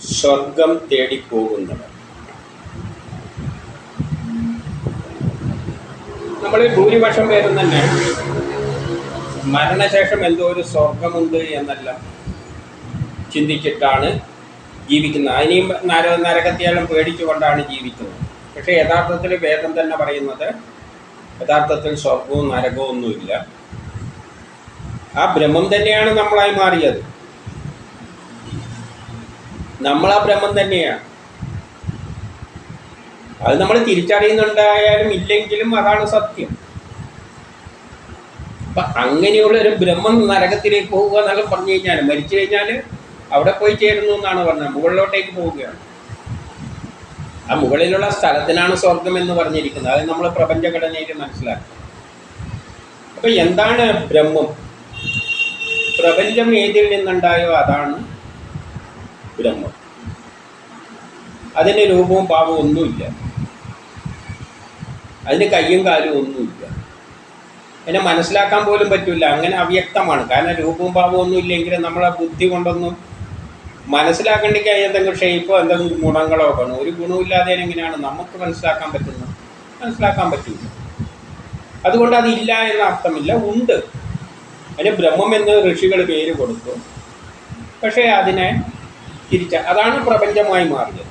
സ്വർഗം തേടിപ്പോകുന്നവർ നമ്മൾ ഭൂരിപക്ഷം പേരും തന്നെ മരണശേഷം എന്തോ ഒരു സ്വർഗമുണ്ട് എന്നല്ല ചിന്തിച്ചിട്ടാണ് ജീവിക്കുന്നത്. അതിനെയും നര നരകത്തെയെല്ലാം പേടിച്ചുകൊണ്ടാണ് ജീവിക്കുന്നത്. പക്ഷേ യഥാർത്ഥത്തിൽ വേദം തന്നെ പറയുന്നത് യഥാർത്ഥത്തിൽ സ്വർഗവും നരകവും ഒന്നുമില്ല. ആ ബ്രഹ്മം തന്നെയാണ് നമ്മളായി മാറിയത്. നമ്മൾ ആ ബ്രഹ്മം തന്നെയാണ് അത് നമ്മൾ തിരിച്ചറിയുന്നുണ്ടായാലും ഇല്ലെങ്കിലും അതാണ് സത്യം. അപ്പൊ അങ്ങനെയുള്ള ഒരു ബ്രഹ്മം നരകത്തിലേക്ക് പോവുക എന്നൊക്കെ പറഞ്ഞു കഴിഞ്ഞാൽ മരിച്ചു കഴിഞ്ഞാൽ അവിടെ പോയി ചേരുന്നു എന്നാണ് പറഞ്ഞത്. മുകളിലോട്ടേക്ക് പോവുകയാണ്. ആ മുകളിലുള്ള സ്ഥലത്തിനാണ് സ്വർഗം എന്ന് പറഞ്ഞിരിക്കുന്നത്. അത് നമ്മൾ പ്രപഞ്ചഘടനയിൽ മനസ്സിലാക്കും. അപ്പൊ എന്താണ് ബ്രഹ്മം? പ്രപഞ്ചം ഏതിൽ നിന്നുണ്ടായോ അതാണ് ബ്രഹ്മം അതിന് രൂപവും ഭാവവും ഒന്നുമില്ല. അതിന് കയ്യും കാലും ഒന്നുമില്ല. എന്നെ മനസ്സിലാക്കാൻ പോലും പറ്റില്ല അങ്ങനെ അവ്യക്തമാണ്. കാരണം രൂപവും ഭാവവും ഒന്നും ഇല്ലെങ്കിൽ നമ്മളെ ബുദ്ധി കൊണ്ടൊന്നും മനസ്സിലാക്കണ്ടെങ്കിൽ എന്തെങ്കിലും ഷേപ്പോ എന്തെങ്കിലും ഗുണങ്ങളോ വേണം? ഒരു ഗുണമില്ലാതെ എങ്ങനെയാണ് നമുക്ക് മനസ്സിലാക്കാൻ പറ്റുന്നത്? മനസ്സിലാക്കാൻ പറ്റില്ല അതുകൊണ്ട് അതില്ല എന്ന അർത്ഥമില്ല. ഉണ്ട്. അതിന് ബ്രഹ്മം എന്ന് ഋഷികൾ പേര് കൊടുത്തു. പക്ഷേ അതിനെ തിരിച്ച അതാണ് പ്രപഞ്ചമായി മാറിയത്.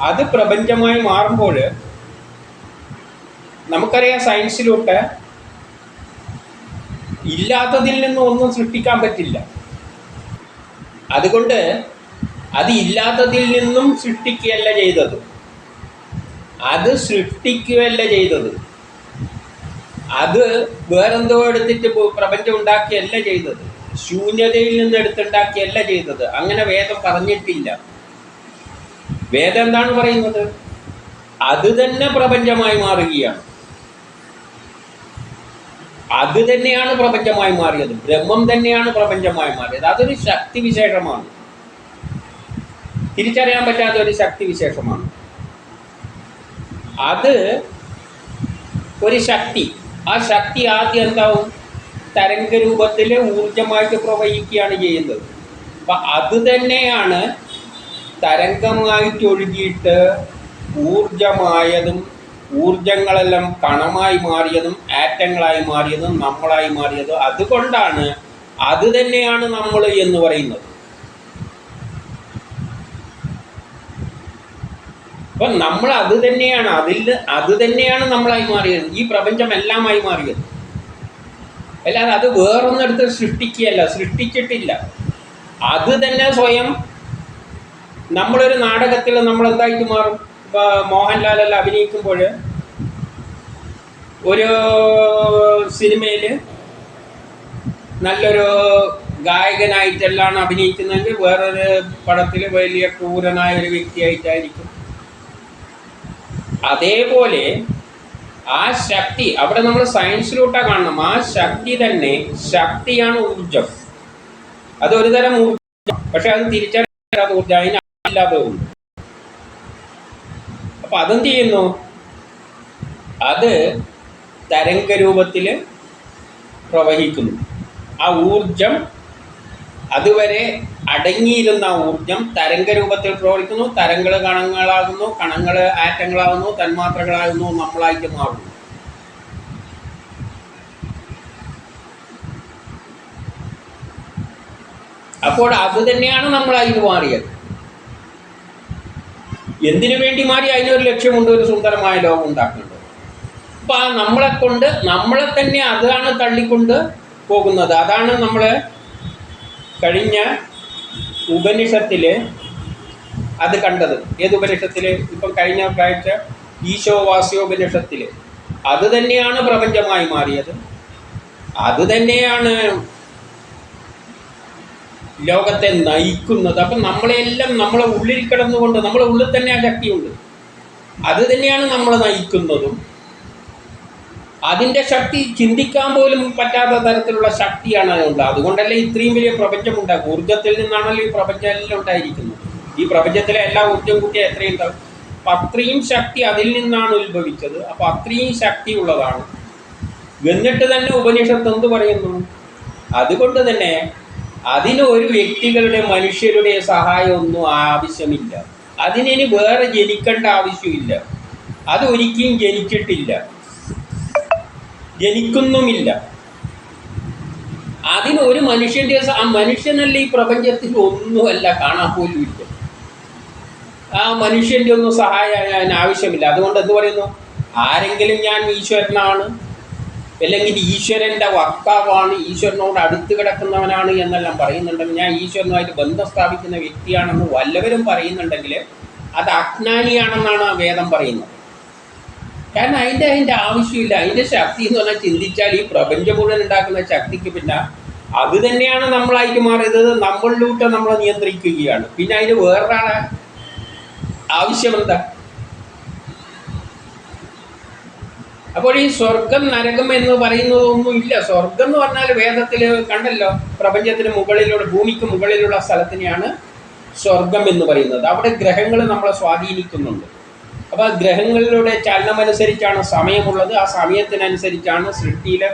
അത് പ്രപഞ്ചമായി മാറുമ്പോൾ നമുക്കറിയാം സയൻസിലോട്ട് ഇല്ലാത്തതിൽ നിന്നും ഒന്നും സൃഷ്ടിക്കാൻ പറ്റില്ല. അതുകൊണ്ട് അത് ഇല്ലാത്തതിൽ നിന്നും സൃഷ്ടിക്കുകയല്ല ചെയ്തത്. അത് സൃഷ്ടിക്കുകയല്ല ചെയ്തത്. അത് വേറെന്തോ എടുത്തിട്ട് പ്രപഞ്ചം ഉണ്ടാക്കിയല്ല ചെയ്തത്. ശൂന്യതയിൽ നിന്ന് എടുത്തുണ്ടാക്കിയല്ല ചെയ്തത്. അങ്ങനെ വേദം പറഞ്ഞിട്ടില്ല. വേദം എന്താണ് പറയുന്നത്? അത് തന്നെ പ്രപഞ്ചമായി മാറുകയാണ്. അത് തന്നെയാണ് പ്രപഞ്ചമായി മാറിയത്. ബ്രഹ്മം തന്നെയാണ് പ്രപഞ്ചമായി മാറിയത്. അതൊരു ശക്തി വിശേഷമാണ് തിരിച്ചറിയാൻ പറ്റാത്ത ഒരു ശക്തി വിശേഷമാണ് അത് ഒരു ശക്തി. ആ ശക്തി ആദ്യം എന്താവും? തരംഗ രൂപത്തിൽ ഊർജമായിട്ട് പ്രവഹിക്കുകയാണ് ചെയ്യുന്നത്. അപ്പൊ അത് തന്നെയാണ് തരംഗമായിട്ട് ഒഴുകിയിട്ട് ഊർജമായതും ഊർജങ്ങളെല്ലാം കണമായി മാറിയതും ആറ്റങ്ങളായി മാറിയതും നമ്മളായി മാറിയതും അതുകൊണ്ടാണ് അത് തന്നെയാണ് നമ്മൾ എന്ന് പറയുന്നത്. അപ്പൊ നമ്മൾ അത് തന്നെയാണ് അതിൽ അത് തന്നെയാണ് നമ്മളായി മാറിയത്. ഈ പ്രപഞ്ചം എല്ലാമായി മാറിയത്. അല്ലാതെ അത് വേറൊന്നെടുത്ത് സൃഷ്ടിക്കുകയല്ല സൃഷ്ടിച്ചിട്ടില്ല. അത് തന്നെ സ്വയം നമ്മളൊരു നാടകത്തിൽ നമ്മൾ എന്തായിട്ട് മാറും? ഇപ്പൊ മോഹൻലാലെല്ലാം അഭിനയിക്കുമ്പോൾ ഒരു സിനിമയിൽ നല്ലൊരു ഗായകനായിട്ടെല്ലാം അഭിനയിക്കുന്നെങ്കിൽ വേറൊരു പടത്തിൽ വലിയ ക്രൂരനായ ഒരു വ്യക്തിയായിട്ടായിരിക്കും. അതേപോലെ ആ ശക്തി അവിടെ നമ്മൾ സയൻസിലോട്ടാ കാണണം. ആ ശക്തി തന്നെ ശക്തിയാണ് ഊർജം അത് ഒരു തരം ഊർജം പക്ഷെ അത് തിരിച്ചറിയാത്ത ഊർജം അതിനില്ലാതെ ഉണ്ട് അപ്പൊ അതെന്ത് ചെയ്യുന്നു? അത് തരംഗ രൂപത്തിൽ പ്രവഹിക്കുന്നു. ആ ഊർജം അതുവരെ അടങ്ങിയിരുന്ന ഊർജം തരംഗ രൂപത്തിൽ പ്രവർത്തിക്കുന്നു തരംഗ കണങ്ങളാകുന്നു കണങ്ങൾ ആറ്റങ്ങളാകുന്നു തന്മാത്രകളാകുന്നു നമ്മളായിട്ട് മാറുന്നു. അപ്പോൾ അത് തന്നെയാണ് നമ്മളായിട്ട് മാറിയത്. എന്തിനു വേണ്ടി മാറി? അതിനൊരു ലക്ഷ്യമുണ്ട് ഒരു സുന്ദരമായ ലോകം ഉണ്ടാക്കുന്നുണ്ട് അപ്പൊ ആ നമ്മളെ കൊണ്ട് നമ്മളെ തന്നെ അതാണ് തള്ളിക്കൊണ്ട് പോകുന്നത്. അതാണ് നമ്മൾ കഴിഞ്ഞ ഉപനിഷത്തിൽ അത് കണ്ടത്. ഏത് ഉപനിഷത്തിൽ? ഇപ്പം കഴിഞ്ഞ കാഴ്ച ഈശോവാസ്യോപനിഷത്തിൽ. അത് തന്നെയാണ് പ്രപഞ്ചമായി മാറിയത്. അത് തന്നെയാണ് ലോകത്തെ നയിക്കുന്നത്. അപ്പം നമ്മളെല്ലാം നമ്മളെ ഉള്ളിൽ കിടന്നുകൊണ്ട് നമ്മളെ ഉള്ളിൽ തന്നെ ആ ശക്തിയുണ്ട്. അത് തന്നെയാണ് നമ്മളെ നയിക്കുന്നതും. അതിന്റെ ശക്തി ചിന്തിക്കാൻ പോലും പറ്റാത്ത തരത്തിലുള്ള ശക്തിയാണ് അതിനുള്ളത് അതുകൊണ്ടല്ലേ ഇത്രയും വലിയ പ്രപഞ്ചം ഉണ്ടാകും ഊർജത്തിൽ നിന്നാണല്ലോ ഈ പ്രപഞ്ചം എല്ലാം ഉണ്ടായിരിക്കുന്നത്. ഈ പ്രപഞ്ചത്തിലെ എല്ലാ ഊർജം കൂട്ടിയ എത്രയും അപ്പം അത്രയും ശക്തി അതിൽ നിന്നാണ് ഉത്ഭവിച്ചത്. അപ്പം അത്രയും ശക്തി ഉള്ളതാണ്. എന്നിട്ട് തന്നെ ഉപനിഷത്ത് എന്ത് പറയുന്നു? അതുകൊണ്ട് തന്നെ അതിന് ഒരു വ്യക്തികളുടെ മനുഷ്യരുടെ സഹായമൊന്നും ആവശ്യമില്ല. അതിനി വേറെ ജനിക്കേണ്ട ആവശ്യമില്ല. അത് ഒരിക്കലും ജനിച്ചിട്ടില്ല. ജനിക്കുന്നുമില്ല. അതിന് ഒരു മനുഷ്യന്റെ ആ മനുഷ്യനല്ല ഈ പ്രപഞ്ചത്തിൽ ഒന്നുമല്ല കാണാൻ പോലും ഇല്ല. ആ മനുഷ്യന്റെ ഒന്നും സഹായം ആവശ്യമില്ല. അതുകൊണ്ട് എന്ത് പറയുന്നു? ആരെങ്കിലും ഞാൻ ഈശ്വരനാണ് അല്ലെങ്കിൽ ഈശ്വരന്റെ വക്താവാണ് ഈശ്വരനോട് അടുത്ത് കിടക്കുന്നവനാണ് എന്നെല്ലാം പറയുന്നുണ്ടെങ്കിൽ ഞാൻ ഈശ്വരനുമായിട്ട് ബന്ധം സ്ഥാപിക്കുന്ന വ്യക്തിയാണെന്ന് വല്ലവരും പറയുന്നുണ്ടെങ്കിൽ അത് അജ്ഞാനിയാണെന്നാണ് ആ വേദം പറയുന്നത്. കാരണം അതിന്റെ അതിന്റെ ആവശ്യമില്ല. അതിന്റെ ശക്തി എന്ന് പറഞ്ഞാൽ ചിന്തിച്ചാൽ ഈ പ്രപഞ്ചം മുഴുവൻ ഉണ്ടാക്കുന്ന ശക്തിക്ക് പിന്നെ അത് തന്നെയാണ് നമ്മളായിട്ട് മാറിയത്. നമ്മളിലൂട്ട് നമ്മളെ നിയന്ത്രിക്കുകയാണ്. പിന്നെ അതിന് വേറൊരാളെ ആവശ്യമെന്താ? അപ്പോൾ ഈ സ്വർഗം നരകം എന്ന് പറയുന്നതൊന്നും ഇല്ല. സ്വർഗം എന്ന് പറഞ്ഞാൽ വേദത്തിൽ കണ്ടല്ലോ. പ്രപഞ്ചത്തിന് മുകളിലുള്ള ഭൂമിക്ക് മുകളിലുള്ള സ്ഥലത്തിനെയാണ് സ്വർഗം എന്ന് പറയുന്നത്. അവിടെ ഗ്രഹങ്ങൾ നമ്മളെ സ്വാധീനിക്കുന്നുണ്ട്. അപ്പോൾ ആ ഗ്രഹങ്ങളിലൂടെ ചലനമനുസരിച്ചാണ് സമയമുള്ളത്? ആ സമയത്തിനനുസരിച്ചാണ് സൃഷ്ടിയിലെ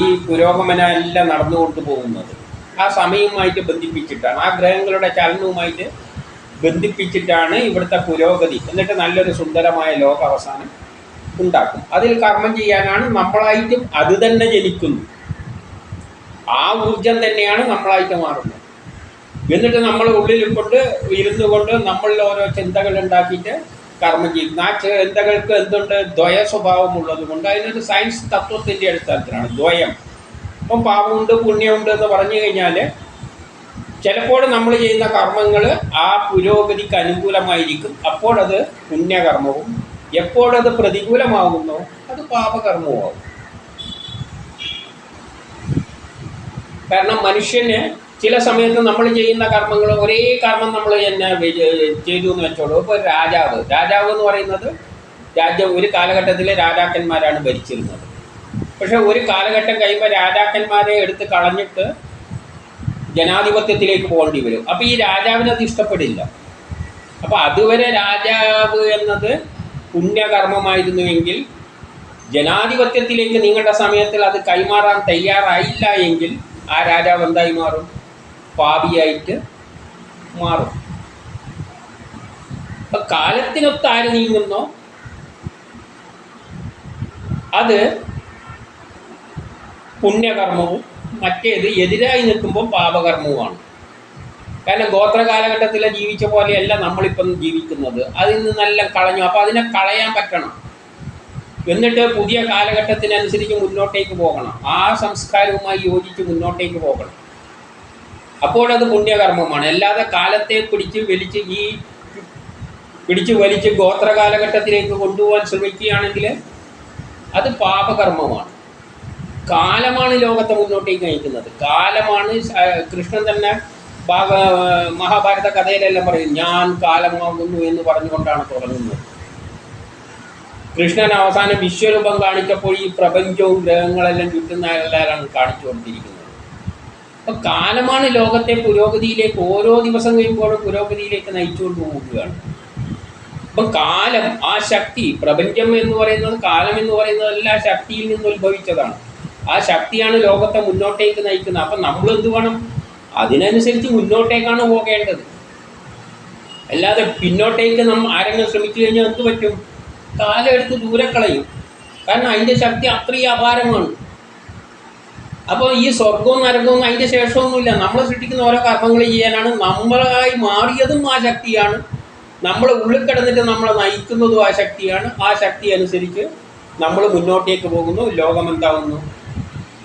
ഈ പുരോഗമനം എല്ലാം നടന്നുകൊണ്ട് പോകുന്നത്. ആ സമയവുമായിട്ട് ബന്ധിപ്പിച്ചിട്ടാണ് ആ ഗ്രഹങ്ങളുടെ ചലനവുമായിട്ട് ബന്ധിപ്പിച്ചിട്ടാണ് ഇവിടുത്തെ പുരോഗതി. എന്നിട്ട് നല്ലൊരു സുന്ദരമായ ലോക അവസാനം ഉണ്ടാക്കും. അതിൽ കർമ്മം ചെയ്യാനാണ് നമ്മളായിട്ടും അത് തന്നെ ജനിക്കുന്നു. ആ ഊർജം തന്നെയാണ് നമ്മളായിട്ട് മാറുന്നത്. എന്നിട്ട് നമ്മൾ ഉള്ളിൽ കൊണ്ട് ഇരുന്നു കൊണ്ട് നമ്മളിൽ ഓരോ ചിന്തകൾ ഉണ്ടാക്കിയിട്ട് കർമ്മം ചെയ്യും. ആ ചിന്തകൾക്ക് എന്തുണ്ട്? ദ്വയ സ്വഭാവമുള്ളത് കൊണ്ട് അതിനൊരു സയൻസ് തത്വത്തിന്റെ അടിസ്ഥാനത്തിലാണ്. ദ്വയം. ഇപ്പം പാപമുണ്ട് പുണ്യമുണ്ട് എന്ന് പറഞ്ഞു കഴിഞ്ഞാൽ ചിലപ്പോൾ നമ്മൾ ചെയ്യുന്ന കർമ്മങ്ങൾ ആ പുരോഗതിക്ക് അനുകൂലമായിരിക്കും. അപ്പോഴത് പുണ്യകർമ്മവും എപ്പോഴത് പ്രതികൂലമാകുന്നു അത് പാപകർമ്മവും ആകും കാരണം മനുഷ്യന് ചില സമയത്ത് നമ്മൾ ചെയ്യുന്ന കർമ്മങ്ങൾ ഒരേ കർമ്മം നമ്മൾ തന്നെ ചെയ്തു എന്ന് വെച്ചോളൂ. ഇപ്പോൾ രാജാവ് രാജാവ് എന്ന് പറയുന്നത് രാജ്യം ഒരു കാലഘട്ടത്തിൽ രാജാക്കന്മാരാണ് ഭരിച്ചിരുന്നത്. പക്ഷെ ഒരു കാലഘട്ടം കഴിയുമ്പോൾ രാജാക്കന്മാരെ എടുത്ത് കളഞ്ഞിട്ട് ജനാധിപത്യത്തിലേക്ക് പോകേണ്ടി വരും. അപ്പോൾ ഈ രാജാവിന് ഇഷ്ടപ്പെടില്ല. അപ്പോൾ അതുവരെ രാജാവ് എന്നത് പുണ്യകർമ്മമായിരുന്നുവെങ്കിൽ ജനാധിപത്യത്തിലേക്ക് നീങ്ങേണ്ട സമയത്തിൽ അത് കൈമാറാൻ തയ്യാറായില്ല എങ്കിൽ ആ രാജാവ് എന്തായി മാറും? പാപിയായിട്ട് മാറും. അപ്പൊ കാലത്തിനൊത്ത് ആര് നീങ്ങുന്നോ? അത് പുണ്യകർമ്മവും മറ്റേത് എതിരായി നിൽക്കുമ്പോൾ പാപകർമ്മവുമാണ്. കാരണം ഗോത്ര കാലഘട്ടത്തിൽ ജീവിച്ച പോലെയല്ല നമ്മളിപ്പം ജീവിക്കുന്നത്. അതിൽ നല്ല കളഞ്ഞു. അപ്പോൾ അതിനെ കളയാൻ പറ്റണം. എന്നിട്ട് പുതിയ കാലഘട്ടത്തിനനുസരിച്ച് മുന്നോട്ടേക്ക് പോകണം. ആ സംസ്കാരവുമായി യോജിച്ച് മുന്നോട്ടേക്ക് പോകണം. അപ്പോഴത് പുണ്യകർമ്മമാണ്. അല്ലാതെ കാലത്തെ പിടിച്ച് വലിച്ച് ഈ പിടിച്ച് വലിച്ച് ഗോത്ര കാലഘട്ടത്തിലേക്ക് കൊണ്ടുപോകാൻ ശ്രമിക്കുകയാണെങ്കിൽ അത് പാപകർമ്മമാണ്. കാലമാണ് ലോകത്തെ മുന്നോട്ടേക്ക് നയിക്കുന്നത്. കാലമാണ് കൃഷ്ണൻ തന്നെ ഭാഗ മഹാഭാരത കഥയിലെല്ലാം പറയും ഞാൻ കാലമാകുന്നു എന്ന് പറഞ്ഞുകൊണ്ടാണ് തുടങ്ങുന്നത്. കൃഷ്ണൻ അവസാനം വിശ്വരൂപം കാണിച്ചപ്പോൾ ഈ പ്രപഞ്ചവും ഗ്രഹങ്ങളെല്ലാം ചുറ്റുന്ന എല്ലാവരാണ് കാണിച്ചു കൊടുത്തിരിക്കുന്നത് അപ്പം കാലമാണ് ലോകത്തെ പുരോഗതിയിലേക്ക് ഓരോ ദിവസം കഴിയുമ്പോഴും പുരോഗതിയിലേക്ക് നയിച്ചുകൊണ്ട് പോവുകയാണ് അപ്പം കാലം ആ ശക്തി പ്രപഞ്ചം എന്ന് പറയുന്നത് കാലം എന്ന് പറയുന്നത് എല്ലാ ശക്തിയിൽ നിന്ന് ഉത്ഭവിച്ചതാണ്. ആ ശക്തിയാണ് ലോകത്തെ മുന്നോട്ടേക്ക് നയിക്കുന്നത്. അപ്പം നമ്മൾ എന്ത് വേണം? അതിനനുസരിച്ച് മുന്നോട്ടേക്കാണ് പോകേണ്ടത്. അല്ലാതെ പിന്നോട്ടേക്ക് നമ്മൾ ആരെങ്കിലും ശ്രമിച്ചു കഴിഞ്ഞാൽ എന്ത് പറ്റും? കാലം എടുത്ത് ദൂരെ കളയും. കാരണം അതിന്റെ ശക്തി അത്രയും അപാരമാണ്. അപ്പോൾ ഈ സ്വർഗവും നരകവും അതിന്റെ ശേഷമൊന്നുമില്ല. നമ്മൾ സൃഷ്ടിക്കുന്ന ഓരോ കർമ്മങ്ങൾ ചെയ്യാനാണ്. നമ്മളായി മാറിയതും ആ ശക്തിയാണ്. നമ്മളെ ഉള്ളിൽ കിടന്നിട്ട് നമ്മളെ നയിക്കുന്നതും ആ ശക്തിയാണ്. ആ ശക്തി അനുസരിച്ച് നമ്മൾ മുന്നോട്ടേക്ക് പോകുന്നു. ലോകം എന്താവുന്നു?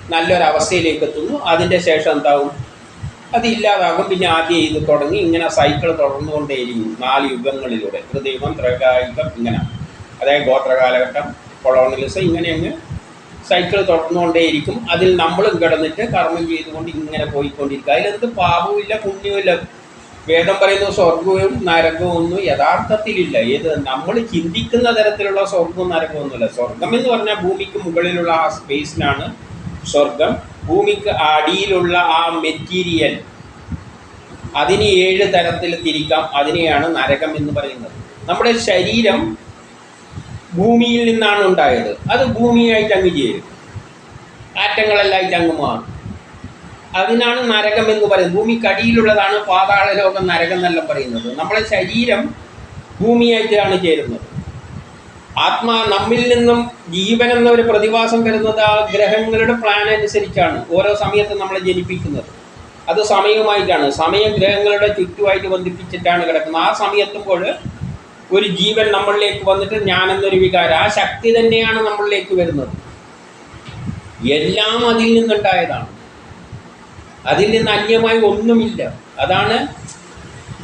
നല്ലൊരവസ്ഥയിലേക്ക് എത്തുന്നു. അതിന്റെ ശേഷം എന്താവും? അത് ഇല്ലാതാകും. പിന്നെ ആദ്യം ഇത് തുടങ്ങി. ഇങ്ങനെ സൈക്കിൾ തുടർന്നുകൊണ്ടേയിരിക്കും. നാല് യുഗങ്ങളിലൂടെ. ഹൃദയം ത്രകായികം ഇങ്ങനെ. അതായത് ഗോത്രകാലഘട്ടം അങ്ങ് സൈക്കിൾ തുടർന്നുകൊണ്ടേയിരിക്കും അതിൽ നമ്മളും കിടന്നിട്ട് കർമ്മം ചെയ്തുകൊണ്ട് ഇങ്ങനെ പോയിക്കൊണ്ടിരിക്കുക. അതിലെന്ത് പാപവുമില്ല പുണ്യവുമില്ല. വേദം പറയുന്ന സ്വർഗവും നരകവും ഒന്നും യഥാർത്ഥത്തിലില്ല. ഏത് നമ്മൾ ചിന്തിക്കുന്ന തരത്തിലുള്ള സ്വർഗവും നരകവും ഒന്നുമില്ല സ്വർഗം എന്ന് പറഞ്ഞാൽ ഭൂമിക്ക് മുകളിലുള്ള ആ സ്പേസിനാണ് സ്വർഗം. ഭൂമിക്ക് അടിയിലുള്ള ആ മെറ്റീരിയൽ അതിന് ഏഴ് തരത്തിൽ തിരിക്കാം. അതിനെയാണ് നരകം എന്ന് പറയുന്നത്. നമ്മുടെ ശരീരം ഭൂമിയിൽ നിന്നാണ് ഉണ്ടായത്. അത് ഭൂമിയായിട്ട് അങ്ങ് ചേരും. ആറ്റങ്ങളെല്ലായിട്ട് അങ്ങ് മാറും. അതിനാണ് നരകം എന്ന് പറയുന്നത്. ഭൂമിക്കടിയിലുള്ളതാണ് പാതാള ലോകം നരകം എന്നെല്ലാം പറയുന്നത്. നമ്മളെ ശരീരം ഭൂമിയായിട്ടാണ് ചേരുന്നത്. ആത്മാ നമ്മിൽ നിന്നും ജീവൻ എന്നൊരു പ്രതിഭാസം വരുന്നത് ആ ഗ്രഹങ്ങളുടെ പ്ലാൻ അനുസരിച്ചാണ്. ഓരോ സമയത്ത് നമ്മളെ ജനിപ്പിക്കുന്നത്. അത് സമയവുമായിട്ടാണ്. സമയം ഗ്രഹങ്ങളുടെ ചുറ്റുമായിട്ട് ബന്ധിപ്പിച്ചിട്ടാണ് കിടക്കുന്നത്. ആ സമയത്തുമ്പോൾ ഒരു ജീവൻ നമ്മളിലേക്ക് വന്നിട്ട് ഞാൻ എന്നൊരു വികാരം. ആ ശക്തി തന്നെയാണ് നമ്മളിലേക്ക് വരുന്നത്. എല്ലാം അതിൽ നിന്നുണ്ടായതാണ്. അതിൽ നിന്ന് അന്യമായി ഒന്നുമില്ല. അതാണ്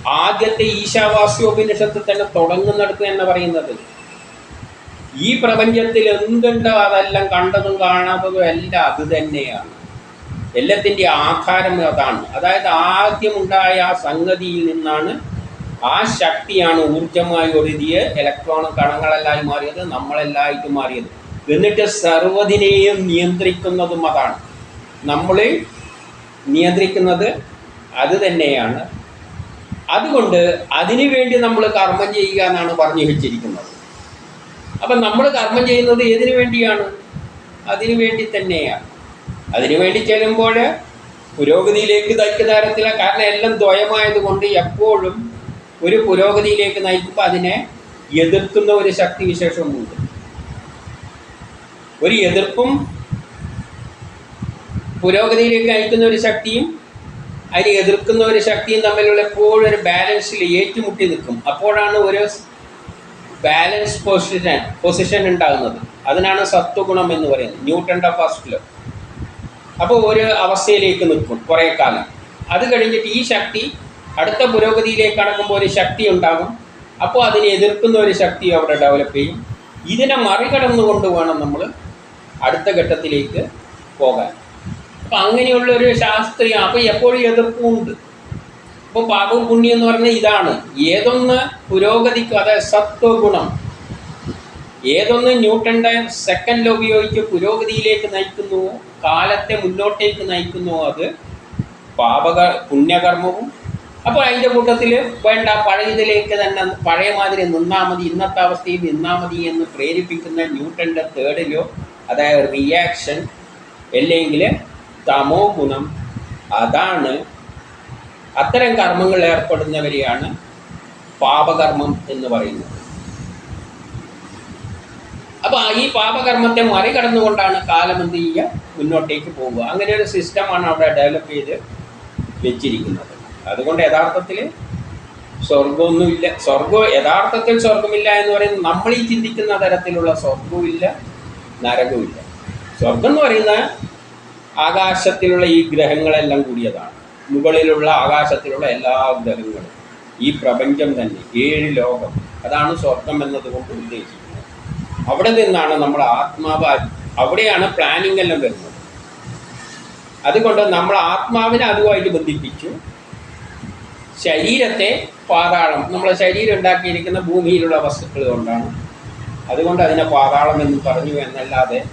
ആദ്യത്തെ ഈശാവാസ്യോപനിഷത്ത് തന്നെ തുടങ്ങുന്നിടത്ത് എന്ന് പറയുന്നത്. ഈ പ്രപഞ്ചത്തിൽ എന്തുണ്ടോ അതെല്ലാം കണ്ടതും കാണാത്തതും എല്ലാം അത് തന്നെയാണ്. എല്ലാത്തിന്റെ ആധാരം അതാണ്. അതായത് ആദ്യമുണ്ടായ ആ സംഗതിയിൽ നിന്നാണ് ആ ശക്തിയാണ് ഊർജമായി ഒഴുതിയ ഇലക്ട്രോൺ കണങ്ങളെല്ലാം മാറിയത് നമ്മളെല്ലായിട്ട് മാറിയത്. എന്നിട്ട് സർവതിനെയും നിയന്ത്രിക്കുന്നതും അതാണ്. നമ്മളെ നിയന്ത്രിക്കുന്നത് അത് തന്നെയാണ്. അതുകൊണ്ട് അതിനു വേണ്ടി നമ്മൾ കർമ്മം ചെയ്യുക എന്നാണ് പറഞ്ഞു വെച്ചിരിക്കുന്നത്. അപ്പം നമ്മൾ കർമ്മം ചെയ്യുന്നത് ഏതിനു വേണ്ടിയാണ്? അതിനു വേണ്ടി തന്നെയാണ്. അതിനു വേണ്ടി ചെല്ലുമ്പോൾ പുരോഗതിയിലേക്ക് നയിക്കുന്ന തരത്തില കാരണം എല്ലാം ദ്വയമായതുകൊണ്ട് എപ്പോഴും ഒരു പുരോഗതിയിലേക്ക് നയിക്കുമ്പോൾ അതിനെ എതിർക്കുന്ന ഒരു ശക്തി വിശേഷമുണ്ട് ഒരു എതിർപ്പും പുരോഗതിയിലേക്ക് നയിക്കുന്ന ഒരു ശക്തിയും അതിനെ എതിർക്കുന്ന ഒരു ശക്തിയും തമ്മിലുള്ള എപ്പോഴും ഒരു ബാലൻസിൽ ഏറ്റുമുട്ടി നിൽക്കും. അപ്പോഴാണ് ഒരു ബാലൻസ് പൊസിഷൻ പൊസിഷൻ ഉണ്ടാകുന്നത്. അതിനാണ് സത്വഗുണം എന്ന് പറയുന്നത്. ന്യൂട്ടന്റെ ഫസ്റ്റ് ലോ. അപ്പോൾ ഒരു അവസ്ഥയിലേക്ക് നിൽക്കും കുറേ കാലം അത് കഴിഞ്ഞിട്ട് ഈ ശക്തി അടുത്ത പുരോഗതിയിലേക്ക് കടക്കുമ്പോൾ ഒരു ശക്തി ഉണ്ടാകും. അപ്പോൾ അതിനെ എതിർക്കുന്ന ഒരു ശക്തി അവിടെ ഡെവലപ്പ് ചെയ്യും. ഇതിനെ മറികടന്നുകൊണ്ട് വേണം നമ്മൾ അടുത്ത ഘട്ടത്തിലേക്ക് പോകാൻ. അപ്പം അങ്ങനെയുള്ള ഒരു ശാസ്ത്രീയ അപ്പോൾ എപ്പോഴും എതിർപ്പുമുണ്ട് അപ്പോൾ പാപവും പുണ്യം എന്ന് പറഞ്ഞാൽ ഇതാണ്. ഏതൊന്ന് പുരോഗതിക്കും അതായത് സത്വഗുണം ഏതൊന്ന് ന്യൂട്ടന്റെ സെക്കൻഡ് ലോ ഉപയോഗിച്ച് പുരോഗതിയിലേക്ക് നയിക്കുന്നുവോ കാലത്തെ മുന്നോട്ടേക്ക് നയിക്കുന്നുവോ അത് പാപക പുണ്യകർമ്മവും അപ്പോൾ അതിന്റെ കൂട്ടത്തിൽ വേണ്ട പഴയതിലേക്ക് തന്നെ പഴയ മാതിരി നിന്നാൽ മതി ഇന്നത്തെ അവസ്ഥയിൽ നിന്നാൽ മതി എന്ന് പ്രേരിപ്പിക്കുന്ന ന്യൂട്ടന്റെ തേർഡ് ലോ അതായത് റിയാക്ഷൻ അല്ലെങ്കിൽ തമോ ഗുണം. അതാണ് അത്തരം കർമ്മങ്ങൾ ഏർപ്പെടുന്നവരെയാണ് പാപകർമ്മം എന്ന് പറയുന്നത്. അപ്പോൾ ഈ പാപകർമ്മത്തെ മറികടന്നുകൊണ്ടാണ് കാലം എന്ത് ചെയ്യുക? മുന്നോട്ടേക്ക് പോവുക. അങ്ങനെ ഒരു സിസ്റ്റമാണ് അവിടെ ഡെവലപ്പ് ചെയ്ത് വെച്ചിരിക്കുന്നത്. അതുകൊണ്ട് യഥാർത്ഥത്തിൽ സ്വർഗമൊന്നുമില്ല സ്വർഗം യഥാർത്ഥത്തിൽ സ്വർഗമില്ല എന്ന് പറയുന്നത് നമ്മൾ ഈ ചിന്തിക്കുന്ന തരത്തിലുള്ള സ്വർഗവുമില്ല നരകവുമില്ല. സ്വർഗം എന്ന് പറയുന്ന ആകാശത്തിലുള്ള ഈ ഗ്രഹങ്ങളെല്ലാം കൂടിയതാണ്. മുകളിലുള്ള ആകാശത്തിലുള്ള എല്ലാ ഗ്രഹങ്ങളും. ഈ പ്രപഞ്ചം തന്നെ ഏഴ് ലോകം. അതാണ് സ്വർഗം എന്നതുകൊണ്ട് ഉദ്ദേശിക്കുന്നത്. അവിടെ നിന്നാണ് നമ്മൾ ആത്മാവ് അവിടെയാണ് പ്ലാനിംഗ് എല്ലാം വരുന്നത്. അതുകൊണ്ട് നമ്മൾ ആത്മാവിനെ അതുമായിട്ട് ബന്ധിപ്പിച്ചു. ശരീരത്തെ പാതാളം നമ്മളെ ശരീരം ഉണ്ടാക്കിയിരിക്കുന്ന ഭൂമിയിലുള്ള വസ്തുക്കൾ കൊണ്ടാണ്. അതുകൊണ്ട് അതിനെ പാതാളം എന്ന് പറഞ്ഞു എന്നല്ലാതെ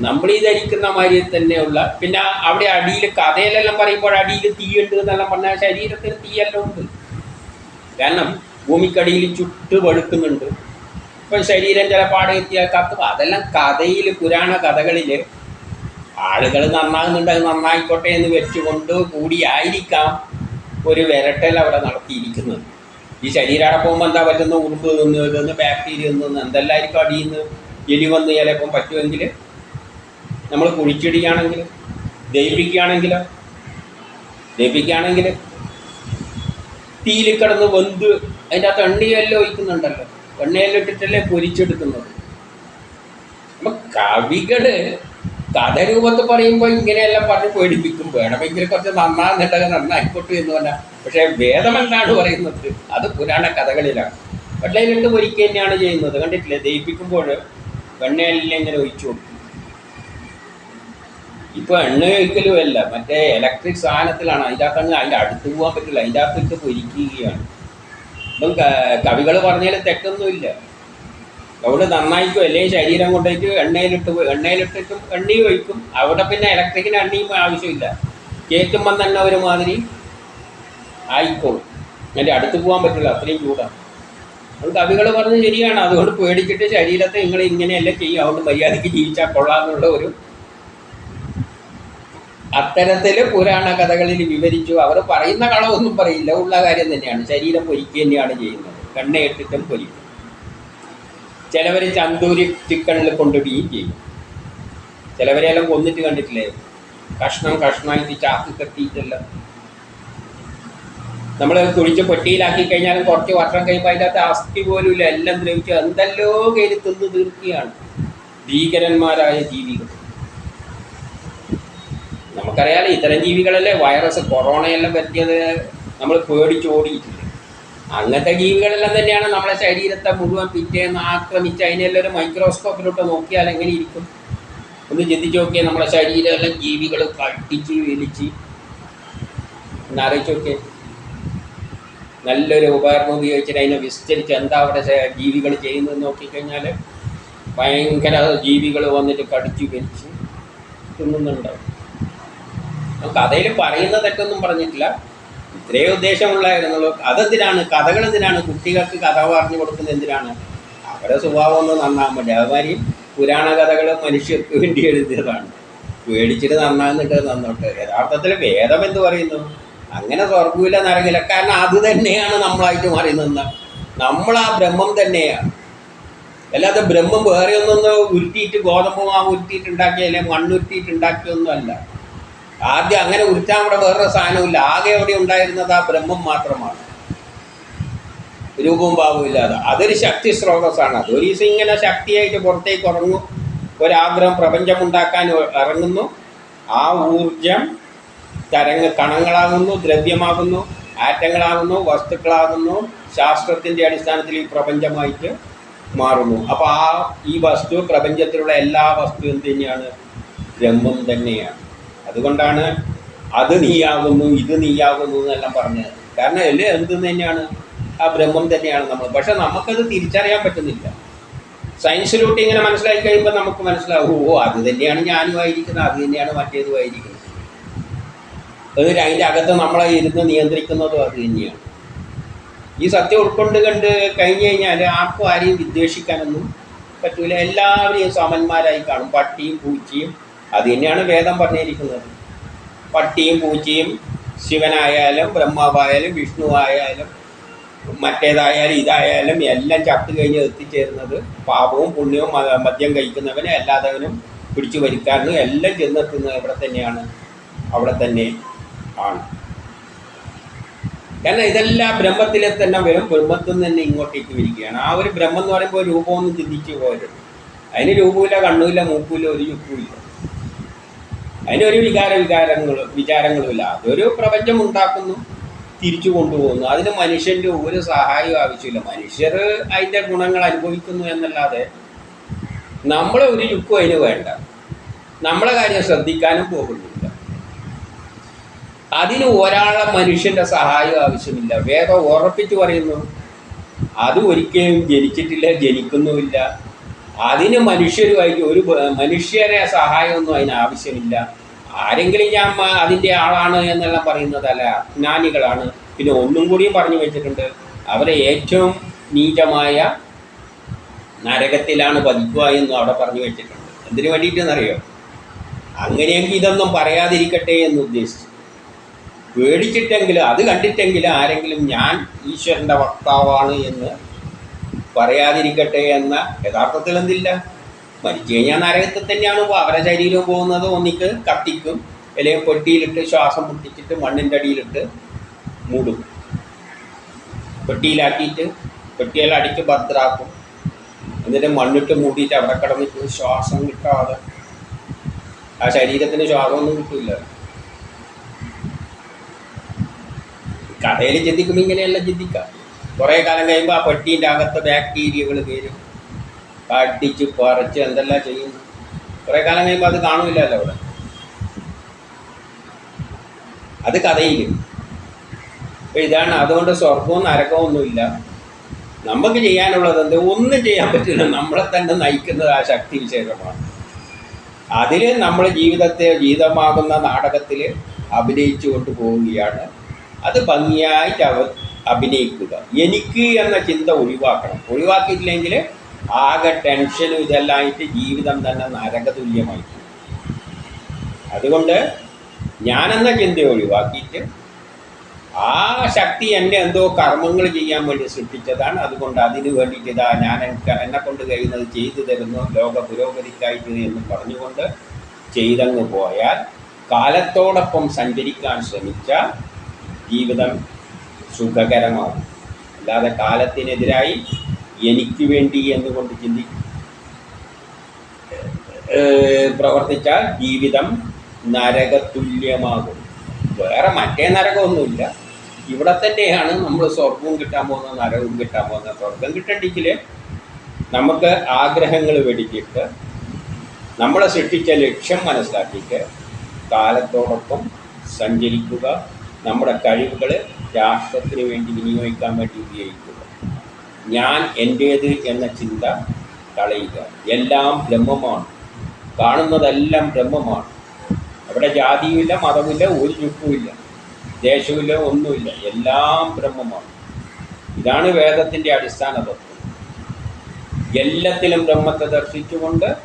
നമ്മൾ ഈ ധരിക്കുന്ന മാതിരി തന്നെയുള്ള പിന്നെ അവിടെ അടിയിൽ കഥയിലെല്ലാം പറയുമ്പോൾ അടിയിൽ തീയുണ്ട് എന്നെല്ലാം പറഞ്ഞാൽ ശരീരത്തിന് തീയെല്ലാം ഉണ്ട്. കാരണം ഭൂമിക്കടിയിൽ ചുട്ട് വെളുക്കുന്നുണ്ട്. ഇപ്പം ശരീരം ചില പാടെത്തിയാൽ കത്തും. അതെല്ലാം കഥയിൽ പുരാണ കഥകളിൽ ആളുകൾ നന്നാകുന്നുണ്ട് അത് നന്നായിക്കോട്ടെ എന്ന് വെച്ചുകൊണ്ട് കൂടിയായിരിക്കാം ഒരു വിരട്ടൽ അവിടെ നടത്തിയിരിക്കുന്നത്. ഈ ശരീരം പോകുമ്പോൾ എന്താ പറ്റുന്ന ഉറുമ്പ് നിന്ന് ഇതെന്ന് ബാക്ടീരിയ നിന്ന് എന്തെല്ലാവർക്കും അടിയിൽ എലി വന്ന് ചിലപ്പം പറ്റുമെങ്കിൽ നമ്മൾ കുഴിച്ചിടിയാണെങ്കിൽ ദഹിപ്പിക്കുകയാണെങ്കിലോ? ദഹിപ്പിക്കുകയാണെങ്കിൽ തീയിൽ കിടന്ന് വെന്ത് അതിന്റെ അകത്ത് എണ്ണയെല്ലാം ഒഴിക്കുന്നുണ്ടല്ലോ. എണ്ണയെല്ലാം ഇട്ടിട്ടല്ലേ പൊരിച്ചെടുക്കുന്നത്. അപ്പം കവികൾ കഥ രൂപത്തിൽ പറയുമ്പോൾ ഇങ്ങനെയെല്ലാം പറഞ്ഞ് പേടിപ്പിക്കും. വേണമെങ്കിൽ കുറച്ച് നന്നാകുന്നുണ്ടെങ്കിൽ നന്നായിക്കോട്ടെ എന്ന് പറഞ്ഞാൽ പക്ഷേ വേദം എന്താണ് പറയുന്നത് അത് പുരാണ കഥകളിലാണ്. പക്ഷേ രണ്ടും ഒരിക്കൽ തന്നെയാണ് ചെയ്യുന്നത്. കണ്ടിട്ടില്ലേ? ദഹിപ്പിക്കുമ്പോൾ എണ്ണയെല്ലാം ഇങ്ങനെ ഒഴിച്ചു കൊടുക്കും. ഇപ്പൊ എണ്ണ ഒഴിക്കലും അല്ല. മറ്റേ ഇലക്ട്രിക് സാധനത്തിലാണ്. അതിന്റെ അകത്ത് അതിന്റെ അടുത്ത് പോകാൻ പറ്റില്ല. അതിന്റെ അകത്തിട്ട് പൊരിക്കുകയാണ്. ഇപ്പം കവികൾ പറഞ്ഞാൽ തെറ്റൊന്നുമില്ല. അവിടെ നന്നായിക്കും അല്ലെങ്കിൽ ശരീരം കൊണ്ടേക്ക് എണ്ണയിലിട്ട് എണ്ണയിലിട്ടിട്ടും എണ്ണയും ഒഴിക്കും. അവിടെ പിന്നെ ഇലക്ട്രിക്കിന് എണ്ണയും ആവശ്യമില്ല. കേൾക്കുമ്പം തന്നെ ഒരുമാതിരി ആയിക്കോളും. എന്റെ അടുത്ത് പോകാൻ പറ്റില്ല അത്രയും ചൂടാണ് അത് കവികൾ പറഞ്ഞ് ശരിയാണ്. അതുകൊണ്ട് പേടിച്ചിട്ട് ശരീരത്തെ നിങ്ങൾ ഇങ്ങനെയല്ല ചെയ്യും അതുകൊണ്ട് മര്യാദയ്ക്ക് ജീവിച്ചാൽ കൊള്ളാമെന്നുള്ള ഒരു അത്തരത്തിൽ പുരാണ കഥകളിൽ വിവരിച്ചു. അവർ പറയുന്ന കളവൊന്നും പറയില്ല. ഉള്ള കാര്യം തന്നെയാണ്. ശരീരം പൊരിക്കുക തന്നെയാണ് ചെയ്യുന്നത്. കണ്ണയിട്ടിട്ടും പൊരിക്കും. ചിലവർ ചന്തൂരി ചിക്കണിൽ കൊണ്ടിടുകയും ചെയ്യും. ചിലവരെല്ലാം കൊന്നിട്ട് കണ്ടിട്ടില്ലേ? കഷ്ണം കഷ്ണമായിട്ട് ചാക്കി കെട്ടിയിട്ടല്ല. നമ്മൾ കുഴിച്ച് പെട്ടിയിലാക്കി കഴിഞ്ഞാലും കുറച്ച് വർഷം കഴിയുമ്പോൾ അതിന്റെ അകത്ത് അസ്ഥി പോലും ഇല്ല. എല്ലാം ദ്രവിച്ച് എന്തെല്ലോ കയ്യിൽ തിന്ന് തീർക്കുകയാണ്. ഭീകരന്മാരായ ജീവികൾ. നമുക്കറിയാലോ ഇത്തരം ജീവികളല്ലേ വൈറസ് കൊറോണയെല്ലാം പറ്റിയത്. നമ്മൾ പേടിച്ചോടിയിട്ടില്ല അങ്ങനത്തെ ജീവികളെല്ലാം തന്നെയാണ് നമ്മളെ ശരീരത്തെ മുഴുവൻ പിറ്റേന്ന് ആക്രമിച്ച് അതിനെല്ലാം ഒരു മൈക്രോസ്കോപ്പിലോട്ട് നോക്കിയാൽ എങ്ങനെ ഇരിക്കും? ഒന്ന് ചിന്തിച്ച് നോക്കിയാൽ നമ്മളെ ശരീരമെല്ലാം ജീവികൾ കട്ടിച്ച് വലിച്ച്. ഒന്ന് ആലോചിച്ച് നോക്കിയേ. നല്ലൊരു ഉപകരണം ഉപയോഗിച്ചിട്ട് അതിനെ വിസ്തരിച്ച് എന്താ അവിടെ ജീവികൾ ചെയ്യുന്നത് നോക്കിക്കഴിഞ്ഞാൽ ഭയങ്കര ജീവികൾ വന്നിട്ട് കടിച്ചു വലിച്ച് തിന്നുന്നുണ്ടാവും. കഥയിൽ പറയുന്നതൊക്കെ ഒന്നും പറഞ്ഞിട്ടില്ല. ഇത്രേ ഉദ്ദേശമുള്ളായിരുന്നുള്ളൂ അതെന്തിനാണ്? കഥകൾ എന്തിനാണ്? കുട്ടികൾക്ക് കഥ പറഞ്ഞു കൊടുക്കുന്നത് എന്തിനാണ്? അവരുടെ സ്വഭാവം ഒന്ന് നന്നാകാൻ വേണ്ടി. അതുമാതിരി പുരാണ കഥകൾ മനുഷ്യർക്ക് വേണ്ടി എഴുതിയതാണ്. പേടിച്ചിട്ട് നന്നാകുന്നിട്ട് നന്നോട്ട്. യഥാർത്ഥത്തിൽ വേദം എന്ത് പറയുന്നു? അങ്ങനെ സ്വർഗമില്ല നരകില്ല. കാരണം അത് തന്നെയാണ് നമ്മളായിട്ട് മാറിയുന്നത് നമ്മൾ ആ ബ്രഹ്മം തന്നെയാണ് അല്ലാതെ ബ്രഹ്മം വേറെ ഒന്നൊന്ന് ഉരുട്ടിയിട്ട് ഗോതമ്പ് മാവ് ഉരുത്തിയിട്ടുണ്ടാക്കിയ അല്ലെങ്കിൽ മണ്ണുരുത്തിയിട്ടുണ്ടാക്കിയൊന്നും അല്ല ആദ്യം അങ്ങനെ ഉരുട്ടാൻ ഇവിടെ വേറൊരു സാധനമില്ല ആകെ അവിടെ ഉണ്ടായിരുന്നത് ആ ബ്രഹ്മം മാത്രമാണ്. രൂപവും ഭാവവും ഇല്ലാതെ. അതൊരു ശക്തി സ്രോതസ്സാണ്. അത് ഒരു ഇങ്ങനെ ശക്തിയായിട്ട് പുറത്തേക്ക് ഉറങ്ങും ഒരാഗ്രഹം പ്രപഞ്ചം ഉണ്ടാക്കാൻ ഇറങ്ങുന്നു. ആ ഊർജം തരംഗ കണങ്ങളാകുന്നു ദ്രവ്യമാകുന്നു ആറ്റങ്ങളാകുന്നു വസ്തുക്കളാകുന്നു ശാസ്ത്രത്തിന്റെ അടിസ്ഥാനത്തിൽ ഈ പ്രപഞ്ചമായിട്ട് മാറുന്നു. അപ്പോൾ ആ ഈ വസ്തു പ്രപഞ്ചത്തിലുള്ള എല്ലാ വസ്തു തന്നെയാണ്? ബ്രഹ്മം തന്നെയാണ്. അതുകൊണ്ടാണ് അത് നീയാകുന്നു ഇത് നീയാകുന്നു എന്നെല്ലാം പറഞ്ഞത് കാരണം എല്ലാം എന്ത് തന്നെയാണ്? ആ ബ്രഹ്മം തന്നെയാണ് നമ്മൾ. പക്ഷെ നമുക്കത് തിരിച്ചറിയാൻ പറ്റുന്നില്ല. സയൻസിലോട്ട് ഇങ്ങനെ മനസ്സിലാക്കി കഴിയുമ്പോൾ നമുക്ക് മനസ്സിലാവും ഓ അത് തന്നെയാണ് ഞാനുമായിരിക്കുന്നത് അത് തന്നെയാണ് മറ്റേതുമായിരിക്കുന്നത് എന്നിട്ട് അതിന്റെ അകത്ത് നമ്മളെ ഇരുന്ന് നിയന്ത്രിക്കുന്നതും അത് തന്നെയാണ്. ഈ സത്യം ഉൾക്കൊണ്ട് കണ്ട് കഴിഞ്ഞു കഴിഞ്ഞാൽ ആർക്കും ആരെയും വിദ്വേഷിക്കാനൊന്നും പറ്റൂല. എല്ലാവരെയും സമന്മാരായി കാണും. പട്ടിയും പൂച്ചയും അത് തന്നെയാണ് വേദം പറഞ്ഞിരിക്കുന്നത്. പട്ടിയും പൂച്ചയും ശിവനായാലും ബ്രഹ്മാവായാലും വിഷ്ണു ആയാലും മറ്റേതായാലും ഇതായാലും എല്ലാം ചത്തു കഴിഞ്ഞ് എത്തിച്ചേരുന്നത് പാപവും പുണ്യവും മദ്യം കഴിക്കുന്നവനും അല്ലാത്തവനും പിടിച്ചു വലിക്കാരനും എല്ലാം ചെന്നെത്തുന്നത് എവിടെ തന്നെയാണ്. അവിടെ തന്നെ ആണ്. കാരണം ഇതെല്ലാം ബ്രഹ്മത്തിലെ തന്നെ വരും ബ്രഹ്മത്തിൽ നിന്ന് തന്നെ ഇങ്ങോട്ടേക്ക് വരികയാണ്. ആ ഒരു ബ്രഹ്മം എന്ന് പറയുമ്പോൾ രൂപമൊന്നും ചിന്തിച്ചു പോരുത്. അതിന് രൂപമില്ല കണ്ണുമില്ല മൂക്കുമില്ല ഒരു ചുക്കുമില്ല. അതിനൊരു വികാര വികാരങ്ങൾ വിചാരങ്ങളുമില്ല. അതൊരു പ്രപഞ്ചം ഉണ്ടാക്കുന്നു തിരിച്ചു കൊണ്ടുപോകുന്നു. അതിന് മനുഷ്യന്റെ ഒരു സഹായവും ആവശ്യമില്ല. മനുഷ്യർ അതിന്റെ ഗുണങ്ങൾ അനുഭവിക്കുന്നു എന്നല്ലാതെ നമ്മളെ ഒരു ചുക്കും അതിന് വേണ്ട. നമ്മളെ കാര്യം ശ്രദ്ധിക്കാനും പോകുന്നില്ല. അതിന് ഒരാളെ മനുഷ്യന്റെ സഹായം ആവശ്യമില്ല. വേദം ഉറപ്പിച്ചു പറയുന്നു അത് ഒരിക്കലും ജനിച്ചിട്ടില്ല ജനിക്കുന്നുമില്ല. അതിന് മനുഷ്യരുമായിട്ട് ഒരു മനുഷ്യരെ സഹായമൊന്നും അതിന് ആവശ്യമില്ല. ആരെങ്കിലും ഞാൻ അതിന്റെ ആളാണ് എന്നെല്ലാം പറയുന്നതല്ല ജ്ഞാനികളാണ് പിന്നെ ഒന്നും കൂടിയും പറഞ്ഞു വെച്ചിട്ടുണ്ട്. അവരെ ഏറ്റവും നീചമായ നരകത്തിലാണ് പതിക്കുക എന്നും അവിടെ പറഞ്ഞു വെച്ചിട്ടുണ്ട്. എന്തിനു വേണ്ടിയിട്ടെന്നറിയോ? അങ്ങനെയെങ്കിൽ ഇതൊന്നും പറയാതിരിക്കട്ടെ എന്ന് ഉദ്ദേശിച്ചു. പേടിച്ചിട്ടെങ്കിലും അത് കണ്ടിട്ടെങ്കിലും ആരെങ്കിലും ഞാൻ ഈശ്വരന്റെ വക്താവാണ് എന്ന് പറയാതിരിക്കട്ടെ എന്ന യഥാർത്ഥത്തിൽ എന്തില്ല? മരിച്ചു കഴിഞ്ഞാൽ നരകത്തിൽ തന്നെയാണ് അവരെ ശരീരം പോകുന്നത്. ഒന്നിക്ക് കത്തിക്കും അല്ലെങ്കിൽ പെട്ടിയിലിട്ട് ശ്വാസം മുട്ടിച്ചിട്ട് മണ്ണിന്റെ അടിയിലിട്ട് മൂടും. പെട്ടിയിലാക്കിയിട്ട് പെട്ടിയെല്ലാം അടിച്ച് ഭദ്രാക്കും. എന്നിട്ട് മണ്ണിട്ട് മൂടിയിട്ട് അവിടെ കിടന്നിട്ട് ശ്വാസം കിട്ടാതെ. ആ ശരീരത്തിന് ശ്വാസമൊന്നും കിട്ടില്ല കഥയിൽ ചിന്തിക്കുമ്പോൾ ഇങ്ങനെയല്ല ചിന്തിക്കാം. കുറേ കാലം കഴിയുമ്പോൾ ആ പെട്ടീന്റെ അകത്ത് ബാക്ടീരിയകൾ കയറും കടിച്ച് പറിച്ച് എന്തെല്ലാം ചെയ്യുന്നു കുറേ കാലം കഴിയുമ്പോൾ അത് കാണില്ലല്ലോ അവിടെ. അത് കഥയിൽ അപ്പോൾ ഇതാണ് അതുകൊണ്ട് സ്വർഗവും നരകവും ഒന്നുമില്ല. നമുക്ക് ചെയ്യാനുള്ളത് എന്ത്? ഒന്നും ചെയ്യാൻ പറ്റില്ല. നമ്മളെ തന്നെ നയിക്കുന്നത് ആ ശക്തി വിശേഷമാണ്. അതിൽ നമ്മൾ ജീവിതത്തെ ജീവിതമാകുന്ന നാടകത്തിൽ അഭിനയിച്ചു കൊണ്ട് പോവുകയാണ്. അത് ഭംഗിയായിട്ട് അവ അഭിനയിക്കുക. എനിക്ക് എന്ന ചിന്ത ഒഴിവാക്കണം. ഒഴിവാക്കിയിട്ടില്ലെങ്കിൽ ആകെ ടെൻഷനും ഇതെല്ലാമായിട്ട് ജീവിതം തന്നെ നരകതുല്യമായി. അതുകൊണ്ട് ഞാനെന്ന ചിന്ത ഒഴിവാക്കിയിട്ട് ആ ശക്തി എന്നെ എന്തോ കർമ്മങ്ങൾ ചെയ്യാൻ വേണ്ടി സൃഷ്ടിച്ചതാണ്. അതുകൊണ്ട് അതിന് വേണ്ടിയിട്ട് ഇതാ ഞാൻ എനിക്ക് എന്നെ കൊണ്ട് കഴിയുന്നത് ചെയ്തു തരുന്നു. ലോക പുരോഗതിക്കായിട്ട് എന്ന് പറഞ്ഞുകൊണ്ട് ചെയ്തങ്ങ് പോയാൽ കാലത്തോടൊപ്പം സഞ്ചരിക്കാൻ ശ്രമിച്ചാൽ ജീവിതം സുഖകരമാവും അല്ലാതെ കാലത്തിനെതിരായി എനിക്ക് വേണ്ടി എന്നുകൊണ്ട് ചിന്തി പ്രവർത്തിച്ചാൽ ജീവിതം നരകതുല്യമാകും. വേറെ മറ്റേ നരകമൊന്നുമില്ല. ഇവിടെ തന്നെയാണ് നമ്മൾ സ്വർഗവും കിട്ടാൻ പോകുന്ന നരകവും കിട്ടാൻ പോകുന്ന സ്വർഗം കിട്ടണ്ടെങ്കിൽ നമുക്ക് ആഗ്രഹങ്ങൾ വെടിച്ചിട്ട് നമ്മളെ സൃഷ്ടിച്ച ലക്ഷ്യം മനസ്സിലാക്കിയിട്ട് കാലത്തോടൊപ്പം സഞ്ചരിക്കുക നമ്മുടെ കഴിവുകൾ രാഷ്ട്രത്തിന് വേണ്ടി വിനിയോഗിക്കാൻ വേണ്ടി ഉപയോഗിക്കുക. ഞാൻ എന്റേത് എന്ന ചിന്ത കളയുക എല്ലാം ബ്രഹ്മമാണ്. കാണുന്നതെല്ലാം ബ്രഹ്മമാണ്. അവിടെ ജാതിയുമില്ല മതമില്ല ഒരു ചുക്കുമില്ല ദേശവുമില്ല ഒന്നുമില്ല. എല്ലാം ബ്രഹ്മമാണ്. ഇതാണ് വേദത്തിന്റെ അടിസ്ഥാന തത്വം. എല്ലാത്തിലും ബ്രഹ്മത്തെ ദർശിച്ചുകൊണ്ട്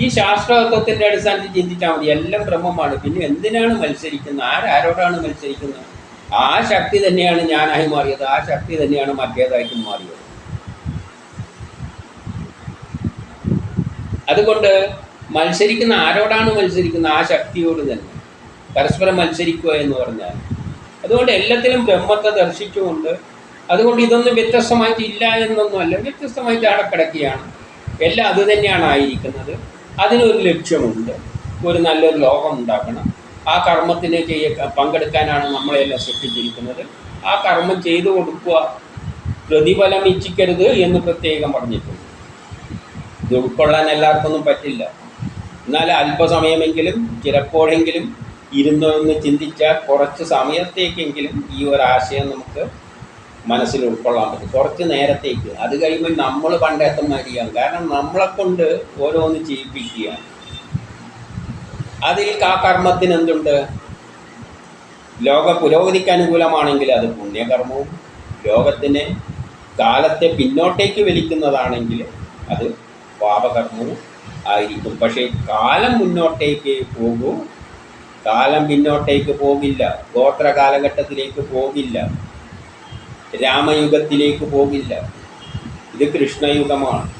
ഈ ശാസ്ത്രതത്വത്തിന്റെ അടിസ്ഥാനത്തിൽ ചിന്തിച്ചാൽ മതി. എല്ലാം ബ്രഹ്മമാണ്. പിന്നെ എന്തിനാണ് മത്സരിക്കുന്നത്? ആരാരോടാണ് മത്സരിക്കുന്നത്? ആ ശക്തി തന്നെയാണ് ഞാനായി മാറിയത് ആ ശക്തി തന്നെയാണ് മറ്റേതായിട്ടും മാറിയത്. അതുകൊണ്ട് മത്സരിക്കുന്ന ആരോടാണ് മത്സരിക്കുന്നത് ആ ശക്തിയോട് തന്നെ പരസ്പരം മത്സരിക്കുക എന്ന് പറഞ്ഞാൽ. അതുകൊണ്ട് എല്ലാത്തിലും ബ്രഹ്മത്തെ ദർശിച്ചുകൊണ്ട് അതുകൊണ്ട് ഇതൊന്നും വ്യത്യസ്തമായിട്ട് ഇല്ല എന്നൊന്നുമല്ല വ്യത്യസ്തമായിട്ട് അവിടെ കിടക്കുകയാണ്. എല്ലാം അത് തന്നെയാണ് ആയിരിക്കുന്നത്. അതിനൊരു ലക്ഷ്യമുണ്ട്. ഒരു നല്ലൊരു ലോകം ഉണ്ടാക്കണം. ആ കർമ്മത്തിന് ചെയ്യ പങ്കെടുക്കാനാണ് നമ്മളെല്ലാം സൃഷ്ടിച്ചിരിക്കുന്നത്. ആ കർമ്മം ചെയ്തു കൊടുക്കുക പ്രതിഫലം ഇച്ഛിക്കരുത് എന്ന് പ്രത്യേകം പറഞ്ഞിട്ടുണ്ട്. ഇത് ഉൾക്കൊള്ളാൻ എല്ലാവർക്കൊന്നും പറ്റില്ല. എന്നാൽ അല്പസമയമെങ്കിലും ചിലപ്പോഴെങ്കിലും ഇരുന്നൊന്ന് ചിന്തിച്ചാൽ കുറച്ച് സമയത്തേക്കെങ്കിലും ഈ ഒരു ആശയം നമുക്ക് മനസ്സിൽ ഉൾക്കൊള്ളാൻ പറ്റും. കുറച്ച് നേരത്തേക്ക്. അത് കഴിയുമ്പോൾ നമ്മൾ പണ്ടേത്തന്മാരിയാണ് കാരണം നമ്മളെ കൊണ്ട് ഓരോന്ന് ചെയ്യിപ്പിക്കുകയാണ്. അതിൽ ആ കർമ്മത്തിന് എന്തുണ്ട്? ലോക പുരോഗതിക്ക് അനുകൂലമാണെങ്കിൽ അത് പുണ്യകർമ്മവും ലോകത്തിന് കാലത്തെ പിന്നോട്ടേക്ക് വലിക്കുന്നതാണെങ്കിൽ അത് പാപകർമ്മവും ആയിരിക്കും. പക്ഷേ കാലം മുന്നോട്ടേക്ക് പോകും കാലം പിന്നോട്ടേക്ക് പോകില്ല ഗോത്ര കാലഘട്ടത്തിലേക്ക് പോകില്ല രാമയുഗത്തിലേക്ക് പോകില്ല. ഇത് കൃഷ്ണയുഗമാണ്.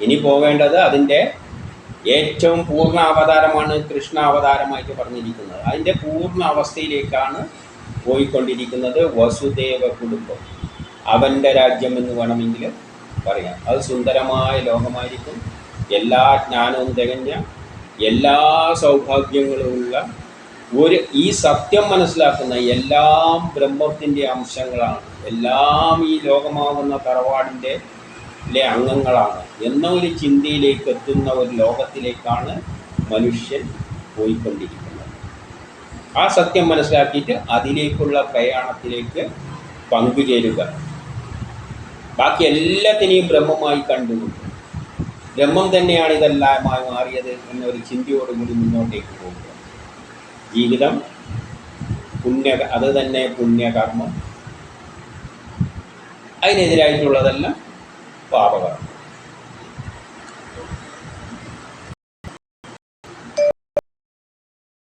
ഇനി പോകേണ്ടത് അതിന്റെ ഏറ്റവും പൂർണ അവതാരമാണ് കൃഷ്ണ അവതാരമായിട്ട് പറഞ്ഞിരിക്കുന്നത്. അതിന്റെ പൂർണ അവസ്ഥയിലേക്കാണ് പോയിക്കൊണ്ടിരിക്കുന്നത് വസുദേവ കുടുംബം. അവന്റെ രാജ്യം എന്ന് വേണമെങ്കിൽ പറയാം. അത് സുന്ദരമായ ലോകമായിരിക്കും. എല്ലാ ജ്ഞാനവും തികഞ്ഞ എല്ലാ സൗഭാഗ്യങ്ങളുമുള്ള ഒരു ഈ സത്യം മനസ്സിലാക്കുന്ന എല്ലാം ബ്രഹ്മത്തിന്റെ അംശങ്ങളാണ്. എല്ലാം ഈ ലോകമാകുന്ന തറവാടിന്റെ ലെ അംഗങ്ങളാണ്. എന്ന ഒരു ചിന്തയിലേക്ക് എത്തുന്ന ഒരു ലോകത്തിലേക്കാണ് മനുഷ്യൻ പോയിക്കൊണ്ടിരിക്കുന്നത്. ആ സത്യം മനസ്സിലാക്കിയിട്ട് അതിലേക്കുള്ള പ്രയാണത്തിലേക്ക് പങ്കുചേരുക. ബാക്കി എല്ലാത്തിനെയും ബ്രഹ്മമായി കണ്ടുകൊണ്ട് ബ്രഹ്മം തന്നെയാണ് ഇതെല്ലാമായി മാറിയത് എന്നൊരു ചിന്തയോടുകൂടി മുന്നോട്ടേക്ക് പോകുക. ജീവിതം പുണ്യ അത് തന്നെ പുണ്യകർമ്മം. അതിനെതിരായിട്ടുള്ളതെല്ലാം പാപകർമ്മം.